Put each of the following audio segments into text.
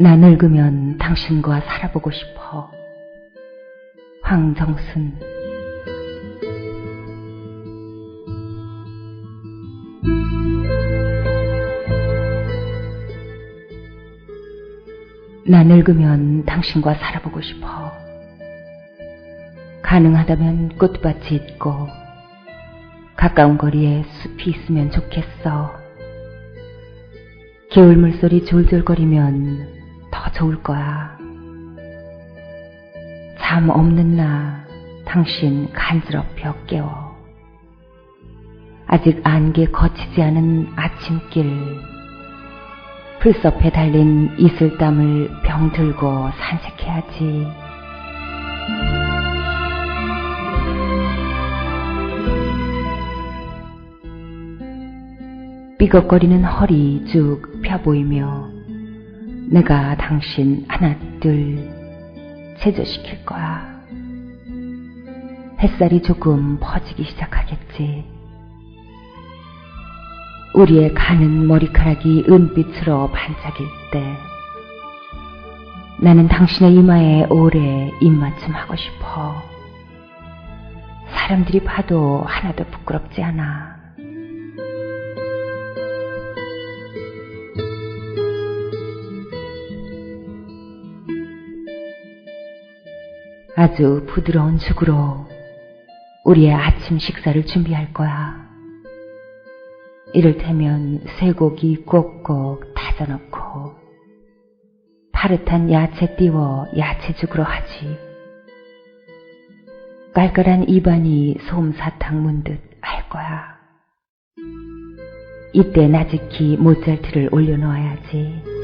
나 늙으면 당신과 살아보고 싶어. 황정순. 나 늙으면 당신과 살아보고 싶어. 가능하다면 꽃밭이 있고 가까운 거리에 숲이 있으면 좋겠어. 겨울 물소리 졸졸거리면 더 좋을 거야. 잠 없는 나 당신 간스럽혀 깨워. 아직 안개 거치지 않은 아침길 풀숲에 달린 이슬땀을 병 들고 산책해야지. 삐걱거리는 허리 쭉 펴보이며 내가 당신 하나 둘 체조시킬 거야. 햇살이 조금 퍼지기 시작하겠지. 우리의 가는 머리카락이 은빛으로 반짝일 때 나는 당신의 이마에 오래 입맞춤 하고 싶어. 사람들이 봐도 하나도 부끄럽지 않아. 아주 부드러운 죽으로 우리의 아침 식사를 준비할 거야. 이를테면 쇠고기 꼭꼭 다져놓고 파릇한 야채 띄워 야채죽으로 하지. 깔깔한 입안이 솜사탕 문듯 할 거야. 이때 나직히 모짜르트를 올려놓아야지.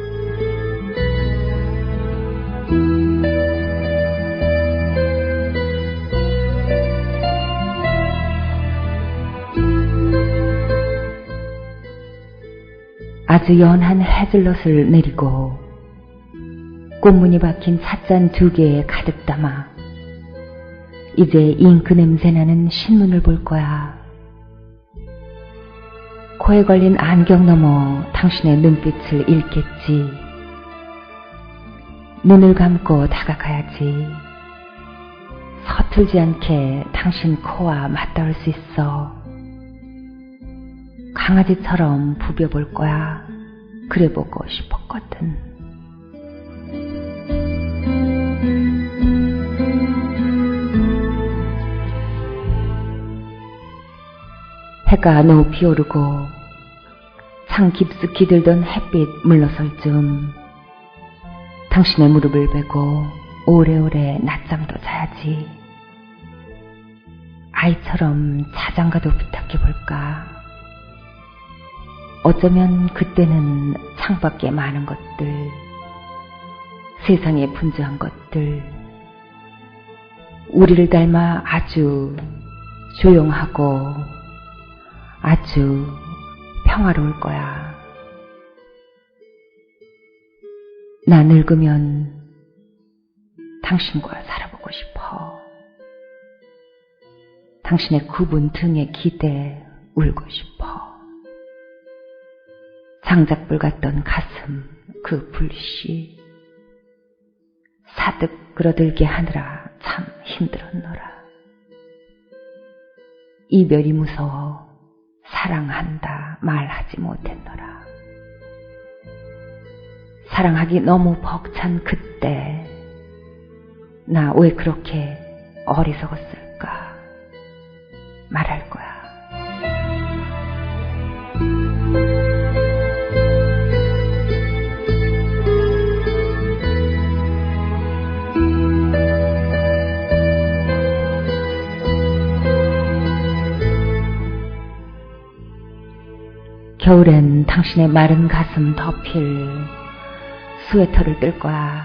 아주 연한 해즐넛을 내리고 꽃무늬 박힌 찻잔 두 개에 가득 담아 이제 잉크 냄새 나는 신문을 볼 거야. 코에 걸린 안경 너머 당신의 눈빛을 읽겠지. 눈을 감고 다가가야지. 서툴지 않게 당신 코와 맞닿을 수 있어. 강아지처럼 부벼볼 거야. 그래 보고 싶었거든. 해가 높이 오르고 창 깊숙이 들던 햇빛 물러설 즈음 당신의 무릎을 베고 오래오래 낮잠도 자야지. 아이처럼 자장가도 부탁해 볼까. 어쩌면 그때는 창밖에 많은 것들, 세상에 분주한 것들, 우리를 닮아 아주 조용하고 아주 평화로울 거야. 나 늙으면 당신과 살아보고 싶어. 당신의 굽은 등에 기대 울고 싶어. 장작불 같던 가슴 그 불씨 사득 끌어들게 하느라 참 힘들었노라. 이별이 무서워 사랑한다 말하지 못했노라. 사랑하기 너무 벅찬 그때 나 왜 그렇게 어리석었을까 말할 거야. 겨울엔 당신의 마른 가슴 덮일 스웨터를 뜰 거야.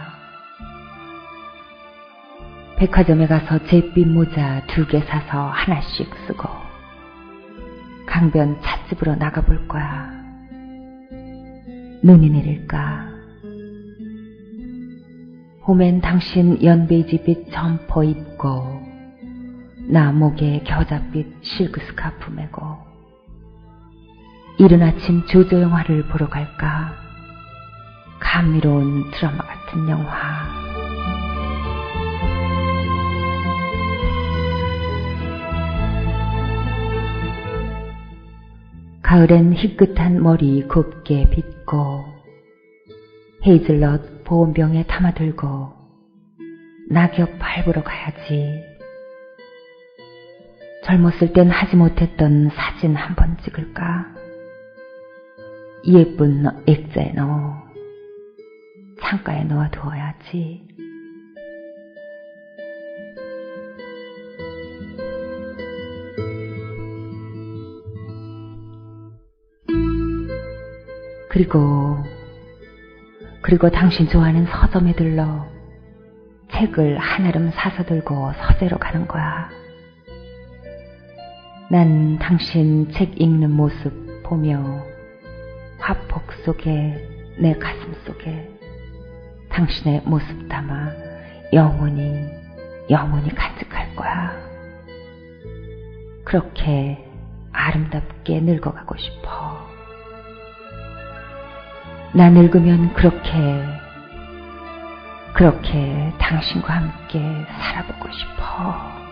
백화점에 가서 잿빛 모자 두 개 사서 하나씩 쓰고 강변 찻집으로 나가볼 거야. 눈이 내릴까? 봄엔 당신 연베이지빛 점퍼 입고 나 목에 겨자빛 실크 스카프 메고 이른 아침 조조 영화를 보러 갈까? 감미로운 드라마 같은 영화. 가을엔 희끗한 머리 곱게 빗고 헤이즐넛 보온병에 담아들고 낙엽 밟으러 가야지. 젊었을 땐 하지 못했던 사진 한 번 찍을까? 예쁜 액자에 넣어 창가에 넣어두어야지. 그리고 그리고 당신 좋아하는 서점에 들러 책을 한아름 사서 들고 서재로 가는 거야. 난 당신 책 읽는 모습 보며 화폭 속에 내 가슴 속에 당신의 모습 담아 영원히 영원히 간직할 거야. 그렇게 아름답게 늙어가고 싶어. 나 늙으면 그렇게 그렇게 당신과 함께 살아보고 싶어.